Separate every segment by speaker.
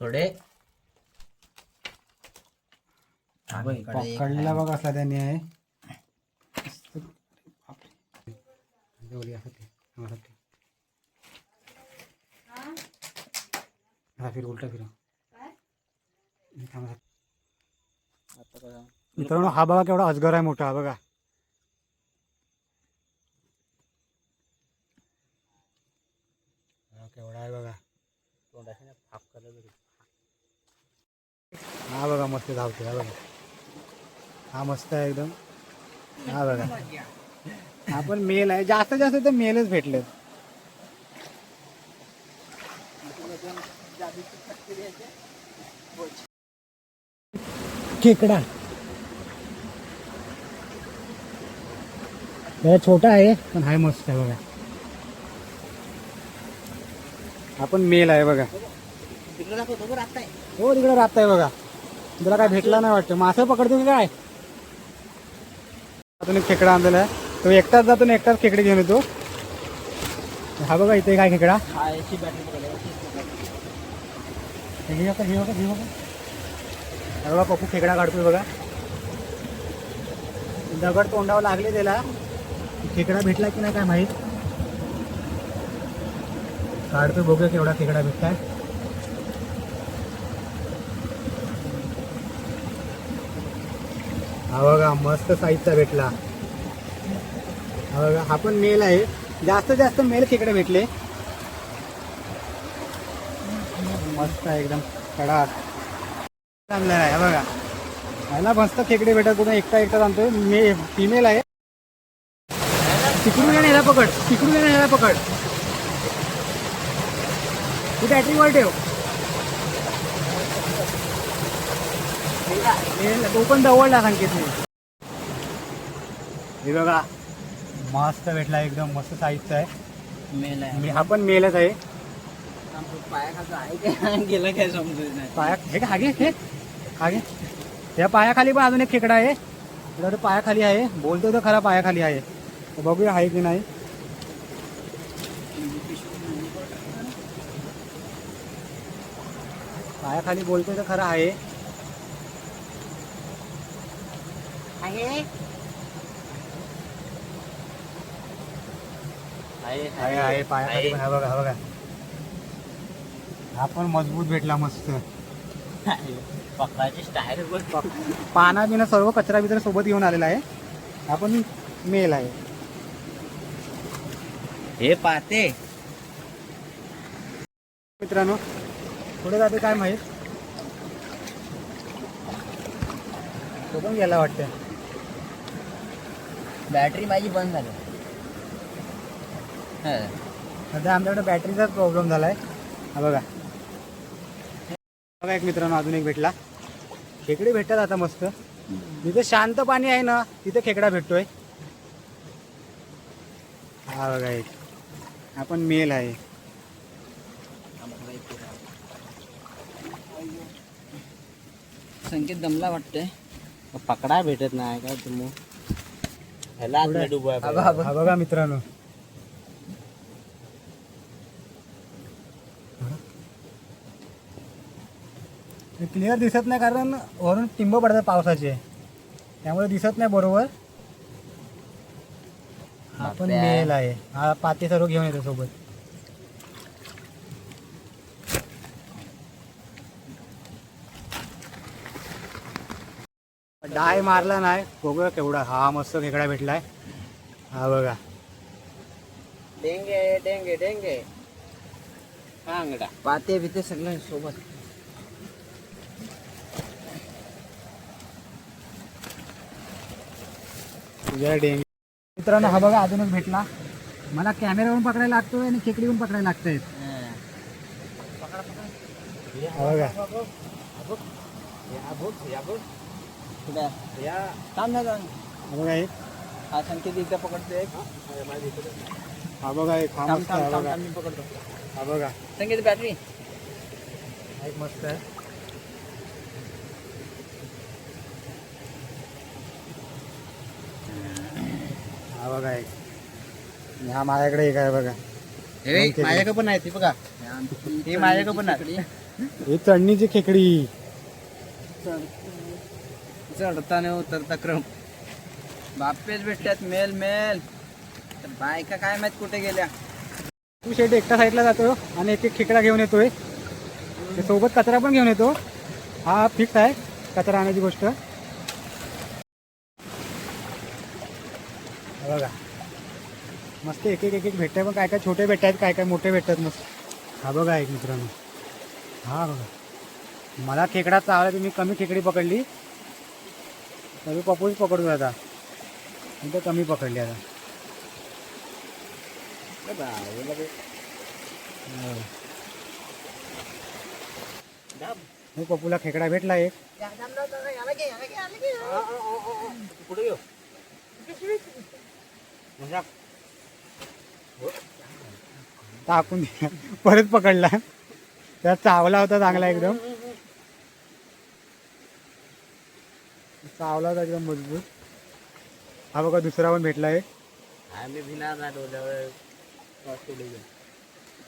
Speaker 1: सोडे.
Speaker 2: पकडलेला बघ असला त्याने आहे. फिर उलटा फिरा. मित्रांनो हा बघा केवढा अजगर आहे मोठा बघा. केवढा आहे बघा. हा बघा मस्त धावते हा बघा. हा मस्त आहे एकदम. हा बघा. हा पण मेल आहे. जास्त जास्त तर मेलच भेटले खेकडा. जरा छोटा आहे पण हाय मस्त आहे बघा. हा पण मेल आहे बघा. हो तिकडे राहत आहे बघा. तुला काय भेटला नाही वाटतं? मासे पकडतो की काय? अजून एक खेकडा आणलेला आहे. तो एकटाच जातो आणि एकटाच खेकडे घेऊन येतो. हा बघा इथे काय खेकडा?
Speaker 1: हा
Speaker 2: हे हे बघा, हे बघा. हा बघा. पप्पू खेकडा काढतोय बघा. दगड तोंडावर लागले त्याला. खेकडा भेटला की नाही काय माहीत? काढतोय बघूया केवढा खेकडा भेटताय. हा बघा मस्त साईजचा भेटला. हा बघा हा पण मेल आहे. जास्त जास्त मेल खेकडे भेटले. मस्त आहे एकदम कडा चांगला आहे बघा. ह्याला मस्त खेकडे भेटत कुठे एकटा एकटा आणतोय. मे फिमेल आहे. तिकडून ये पकड तिकडून ये पकड. तू बॅटरी वर ठेव. हे- तो पण जवळला संकेत हे बघा. मस्त भेटला एकदम मस्त साईजचा आहे.
Speaker 1: मेल आहे.
Speaker 2: मी हा पण मेलच आहे.
Speaker 1: आहे काय गेलं काय समजत नाही.
Speaker 2: पाया हे का हागे हे हागे या पायाखाली पण अजून एक खेकडा आहे. पायाखाली आहे. बोलतो तर खरा पायाखाली आहे. बघूया आहे की नाही. पायाखाली बोलतोय तर खरा आहे.
Speaker 1: आहे.
Speaker 2: आहे आहे पायाखाली पण हा बघा हा बघा. हा पण मजबूत भेटला मस्त. पाना बिना सर्व कचरा बिचरा सोबत घेऊन आलेला आहे. हा पण मेल आहे.
Speaker 1: हे पाहते.
Speaker 2: मित्रांनो पुढे जाते काय माहीत? तो पण गेला वाटतं.
Speaker 1: बॅटरी माझी बंद झाली. हा.
Speaker 2: सध्या आमच्याकडे बॅटरीचाच प्रॉब्लेम झालाय. हा बघा. बघा एक मित्रांनो अजून एक भेटला. खेकडे भेटतात आता मस्त. जिथे शांत पाणी आहे ना तिथे खेकडा भेटतोय. हा बघा एक. हा पण मेल आहे.
Speaker 1: संकेत दमला वाटतंय. पकडा भेटत नाही काय तुम्ही? ह्याला आतमध्ये डुबवाय पाहिजे.
Speaker 2: हा बघा. मित्रांनो. क्लिअर दिसत नाही कारण वरून टिंब पडतात पावसाचे. त्यामुळे दिसत नाही बरोबर. पण
Speaker 1: बापरे.
Speaker 2: मेल आहे. हा पाते सर्व घेऊन येतो सोबत. डाय मारला नाही. बघूया केवढा हा मस्त खेकडा भेटलाय. हा बघा.
Speaker 1: डेंगे डेंगे डेंगे. हा पाते बिते सगळं सोबत.
Speaker 2: तुझ्या डेंगी. मित्रांनो हा बघा अजूनच भेटला. मला कॅमेरावरून पकडायला लागतोय आणि खेकडीवरून पकडायला लागतंय. हा. बघा.
Speaker 1: थांब ना जाऊन
Speaker 2: हा बघा एक
Speaker 1: हा संकेत इथं पकडतो एक.
Speaker 2: हा बघा एक हा
Speaker 1: थांब
Speaker 2: मस्त
Speaker 1: थांब
Speaker 2: आहे
Speaker 1: थांब
Speaker 2: बघा.
Speaker 1: थांब, मी पकडतो.
Speaker 2: हा बघा.
Speaker 1: संकेत बॅटरी
Speaker 2: एक मस्त आहे. हा बघा एक आणि हा माझ्याकडे एक आहे बघा.
Speaker 1: हे. माझ्याकडे पण आहे ती बघा. हे माझ्याकडे पण आहे.
Speaker 2: ही चढणीची खेकडी
Speaker 1: चढताना उतरता क्रम. बापेच भेटतात मेल मेल. तर बायका काय माहीत कुठे गेल्या?
Speaker 2: तू शेट एकटा साईडला जातो हो, आणि एक एक खेकडा घेऊन येतोय. ते सोबत कचरा पण घेऊन येतो. हा फिक्स आहे कचरा आणायची गोष्ट. बघा. मस्त एक एक एक एक भेटते पण काय काय छोटे भेटतात काय काय मोठे भेटतात मस्त. हा बघा एक मित्रांनो. हा बघा. मला खेकडा चावला तुम्ही कमी खेकडी पकडली. तरी पपूच पकडतो आता. मी तर कमी पकडली आता. हो. हो. पपूला खेकडा भेटला एक.
Speaker 1: येऊ
Speaker 2: टाकून परत पकडला. त्यात चावला होता चांगला एकदम. चावला होता एकदम मजबूत. हा बघा दुसरा पण भेटला एक
Speaker 1: आम्ही ना डोल्यावर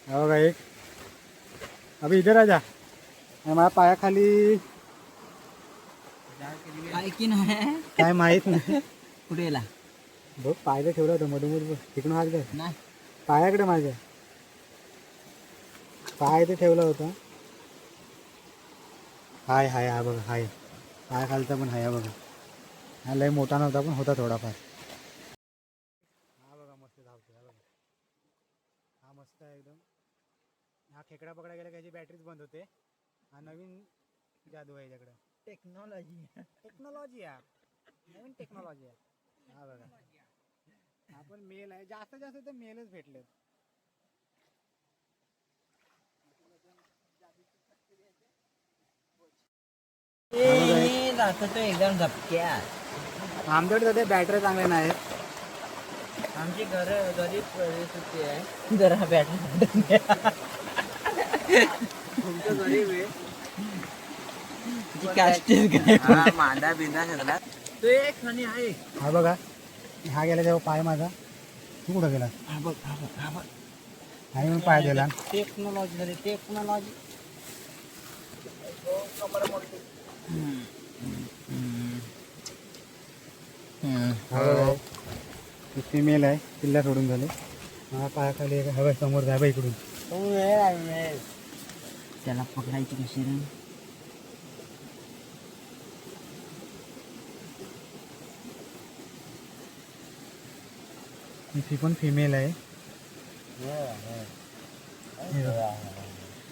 Speaker 2: हा बघा एक. अभि इधर राजा. आणि मला पायाखाली
Speaker 1: की नाही
Speaker 2: काय माहीत नाही.
Speaker 1: कुठे गेला
Speaker 2: बघ पायला ठेवला होता मधोमध बघ तिकडून हात घ्या
Speaker 1: नाही.
Speaker 2: पायाकडे माझ्या पाय ते ठेवला होता. हाय हाय हा बघा हाय. पाय खालचा पण हाय बघा. हा लय मोठा नव्हता पण होता थोडाफार. हा बघा मस्त धावतो हा बघा. हा मस्त आहे एकदम. हा खेकडा पकडा गेला की याची बॅटरीच बंद होते. हा नवीन जादू आहे याच्याकडे.
Speaker 1: टेक्नॉलॉजी
Speaker 2: टेक्नॉलॉजी आहे नवीन टेक्नॉलॉजी आहे. हा बघा. हा पण मेल आहे. जास्त जास्त तर मेलच भेटले
Speaker 1: दाखवतो एकदम झपक्यात
Speaker 2: आमच्याकडे सध्या बॅटरी चांगल्या नाही.
Speaker 1: आमची घर गरीब परिस्थिती आहे. जरा बॅटरी तुमचं गरीब आहे. मांडा बिंदा सगळा. तो एक आणि आहे
Speaker 2: हा बघा. हा गेला तेव्हा पाय माझा. तू कुठं गेला?
Speaker 1: हा बघ हा बघ हा बघ.
Speaker 2: हा येऊन पाय दिला.
Speaker 1: टेक्नॉलॉजी झाली टेक्नॉलॉजी
Speaker 2: फिमेल आहे. पिल्ला सोडून झाले. हा पायाखाली एक हवं समोर जाय इकडून.
Speaker 1: त्याला पकडायची कशी रे?
Speaker 2: ती पण फिमेल आहे.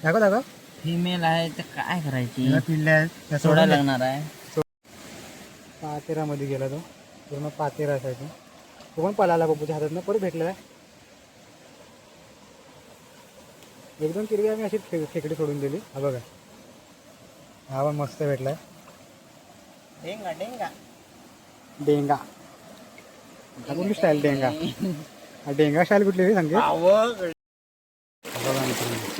Speaker 2: दाखव दाखव.
Speaker 1: फिमेल आहे तर काय करायची?
Speaker 2: तिला पिल्ले आहेत. त्या
Speaker 1: सोडा
Speaker 2: सोडून
Speaker 1: लागणार आहे.
Speaker 2: पातेरामध्ये गेला तो. पूर्ण पातेरा असायचा तो पण पळाला बापूच्या हातात परत भेटला एकदम किरवी आम्ही अशी खे खेकडी सोडून दिली. हा बघा. हा पण मस्त भेटलाय.
Speaker 1: डेंगा डेंगा.
Speaker 2: डेंगा. हा कुठली स्टाईल डेंगा. डेंगा स्टाईल कुठली रे सांगे बघा मित्रांनो.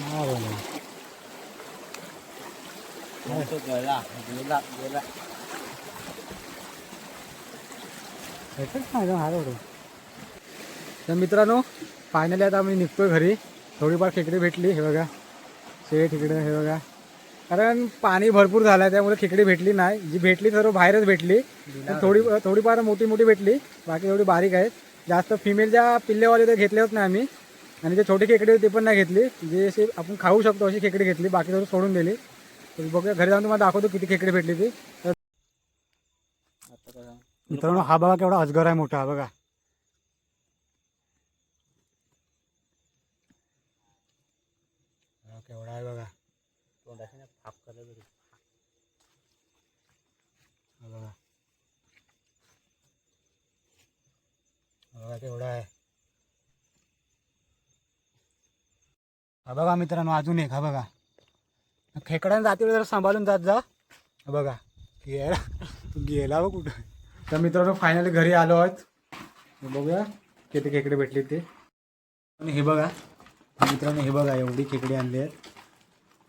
Speaker 2: हा बघा.
Speaker 1: गेला गेला गेला
Speaker 2: भेटत नाही बघा तर मित्रांनो फायनली आता आम्ही निघतोय घरी. थोडीफार खेकडी भेटली हे बघा. शेट इकडे हे बघा. कारण पाणी भरपूर झालं आहे त्यामुळे खेकडी भेटली नाही. जी भेटली सर्व बाहेरच भेटली. थोडी थोडीफार मोठी मोठी भेटली. बाकी थोडी बारीक आहेत. जास्त फिमेलच्या पिल्लेवाले तर घेतले नाही आम्ही. आणि जे छोटी खेकडी होती ते पण नाही घेतली. जे अशी आपण खाऊ शकतो अशी खेकडी घेतली. बाकी सर्व सोडून दिली. तर बघूया घरी जाऊन तुम्हाला दाखवतो किती खेकडी भेटली ती. मित्रांनो हा बघा केवढा अजगर आहे मोठा बघा. केवढा आहे बघा. बघा. बघा केवढा आहे. हा बघा मित्रांनो अजून एक हा बघा. खेकड्यानं जातील जरा सांभाळून जात जा. बघा गेला गेला बघ कुठं. तर मित्रांनो फायनली घरी आलो आहोत. बघूया किती खेकडे भेटली ते. आणि हे बघा मित्रांनो हे बघा एवढी खेकडी आणली आहेत.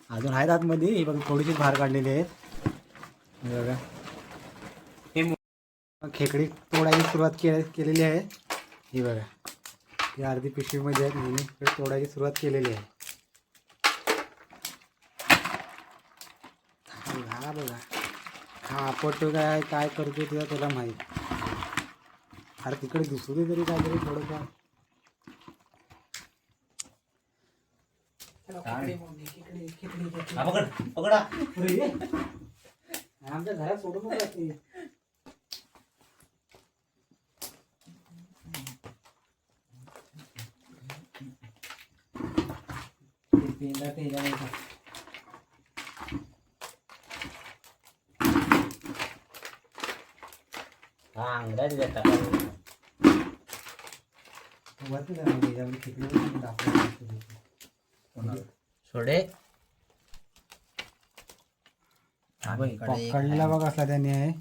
Speaker 2: अजून आहेत आतमध्ये ही बघा थोडीशीच बाहेर काढलेली आहेत. बघा. हे खेकडी तोडायची सुरुवात के केलेली आहे. ही बघा ही अर्धी पिशवीमध्ये आहेत म्हणून तोडायची सुरुवात केलेली आहे. हा बघा. हा आपटतो काय काय करतो तुला तुला माहीत. अरे तिकडे दिसू दे तरी काहीतरी थोडंफार.
Speaker 3: हा, पकड पकडा.
Speaker 2: अरे ये. आमच्या घरात सोडू नका ते. पेंडा ते ह्याच्यामध्ये टाक.
Speaker 3: हा अंगडा दिला टाका
Speaker 2: वरती जरा म्हणजे ह्याच्यामध्ये खेकडे वगैरे दाखवलं असतं.
Speaker 3: सोडे.
Speaker 2: पकडलेला बघ असला त्याने. आहे!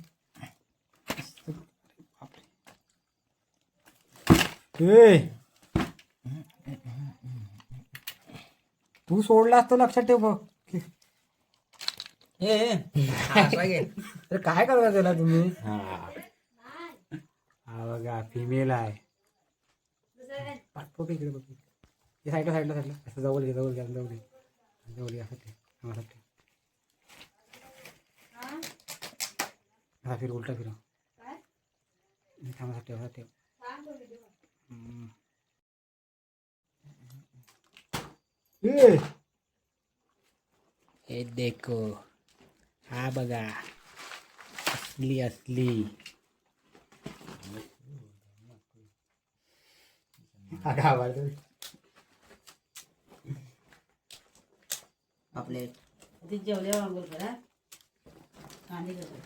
Speaker 2: तू सोडला असतो लक्षात ठेव बघ. अरे काय करता त्याला तुम्ही? हा. बघा फिमेल आहे. पाठवतो इकडे बघ. हे साईडला साईडला साईडला असं जवळ घे जवळ घे जवळ घे जवळ घे असं ठेव. असं फिर उलटा फिरव. थांबा ठेव, असं ठेव!
Speaker 3: हे देखो. हा बघा. असली असली.
Speaker 2: अगं आवाज येतोय.
Speaker 1: आपले
Speaker 4: ते जेवल्यावर आंघोळ करा. कांदे करा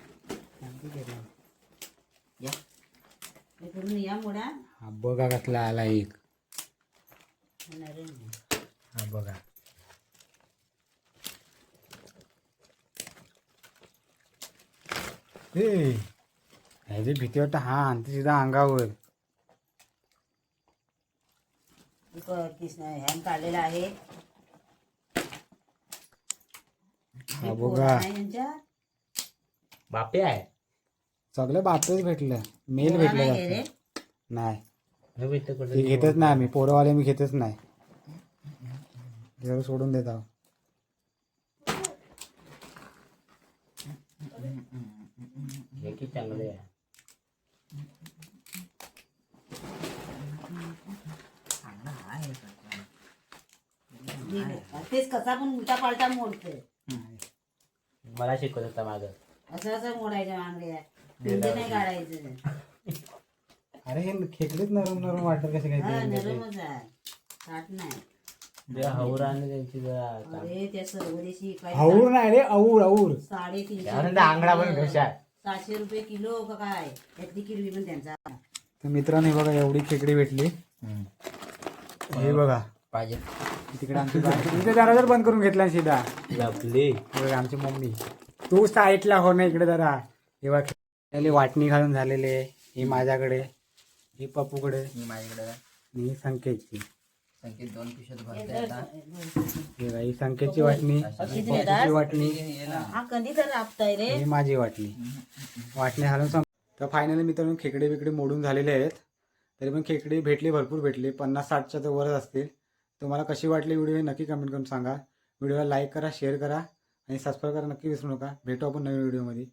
Speaker 2: शांती घे ना.
Speaker 4: हे करून या मोडा
Speaker 2: हा बघा कसला आला एक. हा बघा. ए ह्याची भीती वाटतं. हा आणते सीधा अंगावर.
Speaker 4: काढलेला आहे.
Speaker 2: हा बघा.
Speaker 3: बापे आहे.
Speaker 2: सगळं बापच भेटलं. मेल भेटलं
Speaker 4: नाही रे.
Speaker 2: जातं नाही.
Speaker 3: हे बघ इथं कुठं
Speaker 2: ते घेतच नाही आम्ही. पोरवाले मी घेतच नाही. जरा सोडून देत आहो.
Speaker 3: हे की चांगले आहे
Speaker 4: हे- तेच कसा पण उलटा पालटा मोडतोय.
Speaker 3: मला शिकवत होता माझं
Speaker 4: असं असं मोडायचं मांगड्या पिंडे नाही काढायचं.
Speaker 2: अरे हे खेकडेच नरम नरम वाटत कसे काय
Speaker 4: हा? नरमच आहे. काट नाही.
Speaker 3: जे हौराने त्यांची जरा
Speaker 4: अरे त्या
Speaker 2: और नाही रे और और
Speaker 4: साडेतीनशे
Speaker 3: त्यानंतर आंगडा पण
Speaker 4: रुपये
Speaker 3: घशात
Speaker 4: सातशे रुपये किलो का काय? त्यातली किरवी पण त्यांचा.
Speaker 2: तर मित्रांनो हे बघा एवढी खेकडी भेटली. हे बघा.
Speaker 3: पाहिजे.
Speaker 2: तिकडे आमची दरवाजा बंद करून घेतला सीधा.
Speaker 3: लपली
Speaker 2: आमची मम्मी. तू साईडला हो ना इकडे जरा. हे बघा त्याला वाटणी घालून झालेले ही माझ्याकडे ही पप्पूकडे.
Speaker 1: मी माझ्याकडे.
Speaker 2: ही संकेतची.
Speaker 1: संकेत दोन पिशव्यात भरते आता.
Speaker 2: हे बघा, ही संकेतची वाटणी पप्पूची वाटणी.
Speaker 4: हा कधी तर राबताय रे.
Speaker 2: ही माझी वाटणी. वाटणी घालून तर फायनली मित्रांनो खेकडे बिकडे मोडून झालेले आहेत. तरी पण खेकडे भेटले भरपूर भेटले. पन्नास साठच्या तर वरच असतील. तुम्हाला कशी वाटली व्हिडिओ हे नक्की कमेंट करून सांगा. व्हिडिओला लाईक करा शेअर करा आणि सबस्क्राईब करा. नक्की विसरू नका. भेटू आपण नवीन व्हिडिओमध्ये.